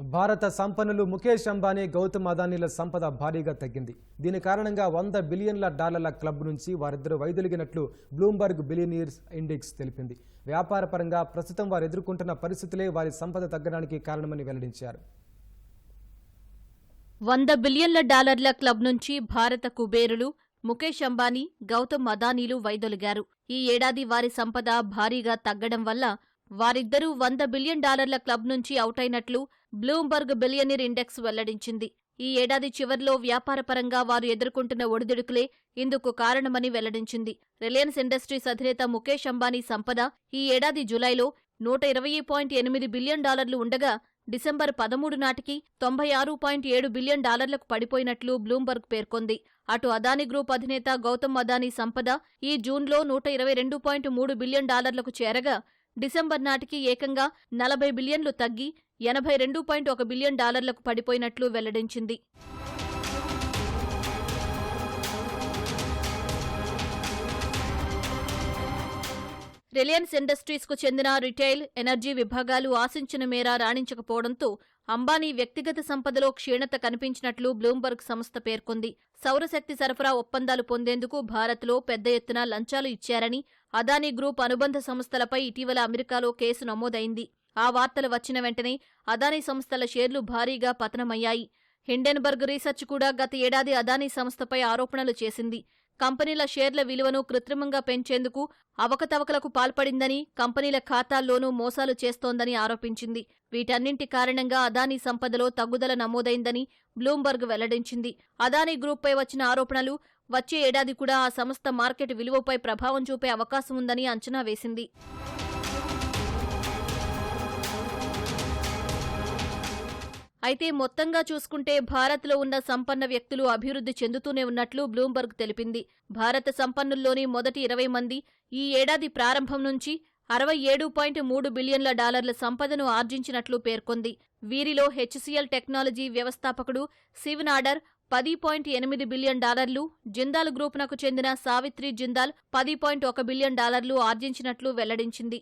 భారత సంపన్నులు ముఖేష్ అంబానీ గౌతమ్ అదానీల సంపద భారీగా తగ్గింది. దీని కారణంగా వంద బిలియన్ల డాలర్ల క్లబ్ నుంచి వారిద్దరు వైదొలిగినట్లు బ్లూంబర్గ్ బిలియనీర్స్ ఇండెక్స్ తెలిపింది. వ్యాపారపరంగా ప్రస్తుతం వారు ఎదుర్కొంటున్న పరిస్థితులే వారి సంపద తగ్గడానికి కారణమని వెల్లడించారు. వంద బిలియన్ల డాలర్ల క్లబ్ నుంచి భారత కుబేరులు ముఖేష్ అంబానీ గౌతమ్ అదానీలు వైదొలిగారు. ఈ ఏడాది వారి సంపద భారీగా తగ్గడం వల్ల వారిద్దరూ వంద బిలియన్ డాలర్ల క్లబ్ నుంచి అవుట్ అయినట్లు బ్లూంబర్గ్ బిలియనీర్ ఇండెక్స్ వెల్లడించింది. ఈ ఏడాది చివర్లో వ్యాపారపరంగా వారు ఎదుర్కొంటున్న ఒడిదుడుకులే ఇందుకు కారణమని వెల్లడించింది. రిలయన్స్ ఇండస్ట్రీస్ అధినేత ముఖేష్ అంబానీ సంపద ఈ ఏడాది జులైలో నూట ఇరవై పాయింట్ ఎనిమిది బిలియన్ డాలర్లు ఉండగా డిసెంబర్ పదమూడు నాటికి తొంభై ఆరు పాయింట్ ఏడు బిలియన్ డాలర్లకు పడిపోయినట్లు బ్లూంబర్గ్ పేర్కొంది. అటు అదానీ గ్రూప్ అధినేత గౌతమ్ అదానీ సంపద ఈ జూన్లో నూట ఇరవై రెండు పాయింట్ మూడు బిలియన్ డాలర్లకు చేరగా డిసెంబర్ నాటికి ఏకంగా నలభై బిలియన్లు తగ్గి ఎనభై రెండు పాయింట్ ఒక బిలియన్ డాలర్లకు పడిపోయినట్లు వెల్లడించింది. రిలయన్స్ ఇండస్ట్రీస్కు చెందిన రిటైల్ ఎనర్జీ విభాగాలు ఆశించిన మేర రాణించకపోవడంతో అంబానీ వ్యక్తిగత సంపదలో క్షీణత కనిపించినట్లు బ్లూంబర్గ్ సంస్థ పేర్కొంది. సౌరశక్తి సరఫరా ఒప్పందాలు పొందేందుకు భారత్లో పెద్ద ఎత్తున లంచాలు ఇచ్చారని అదానీ గ్రూప్ అనుబంధ సంస్థలపై ఇటీవల అమెరికాలో కేసు నమోదైంది. ఆ వార్తలు వచ్చిన వెంటనే అదానీ సంస్థల షేర్లు భారీగా పతనమయ్యాయి. హిండెన్బర్గ్ రీసెర్చ్ కూడా గత ఏడాది అదానీ సంస్థపై ఆరోపణలు చేసింది. కంపెనీల షేర్ల విలువను కృత్రిమంగా పెంచేందుకు అవకతవకలకు పాల్పడిందని కంపెనీల ఖాతాల్లోనూ మోసాలు చేస్తోందని ఆరోపించింది. వీటన్నింటి కారణంగా అదానీ సంపదలో తగ్గుదల నమోదైందని బ్లూంబర్గ్ వెల్లడించింది. అదానీ గ్రూప్పై వచ్చిన ఆరోపణలు వచ్చే ఏడాది కూడా ఆ సంస్థ మార్కెట్ విలువపై ప్రభావం చూపే అవకాశం ఉందని అంచనా వేసింది. అయితే మొత్తంగా చూసుకుంటే భారత్లో ఉన్న సంపన్న వ్యక్తులు అభివృద్ధి చెందుతూనే ఉన్నట్లు బ్లూంబర్గ్ తెలిపింది. భారత సంపన్నుల్లోని మొదటి ఇరవై మంది ఈ ఏడాది ప్రారంభం నుంచి అరవై ఏడు పాయింట్ మూడు బిలియన్ల డాలర్ల సంపదను ఆర్జించినట్లు పేర్కొంది. వీరిలో హెచ్సిఎల్ టెక్నాలజీ వ్యవస్థాపకుడు శివనాడర్ పది పాయింట్ ఎనిమిది బిలియన్ డాలర్లు జిందాల్ గ్రూపునకు చెందిన సావిత్రి జిందాల్ పది పాయింట్ ఒక బిలియన్ డాలర్లు ఆర్జించినట్లు వెల్లడించింది.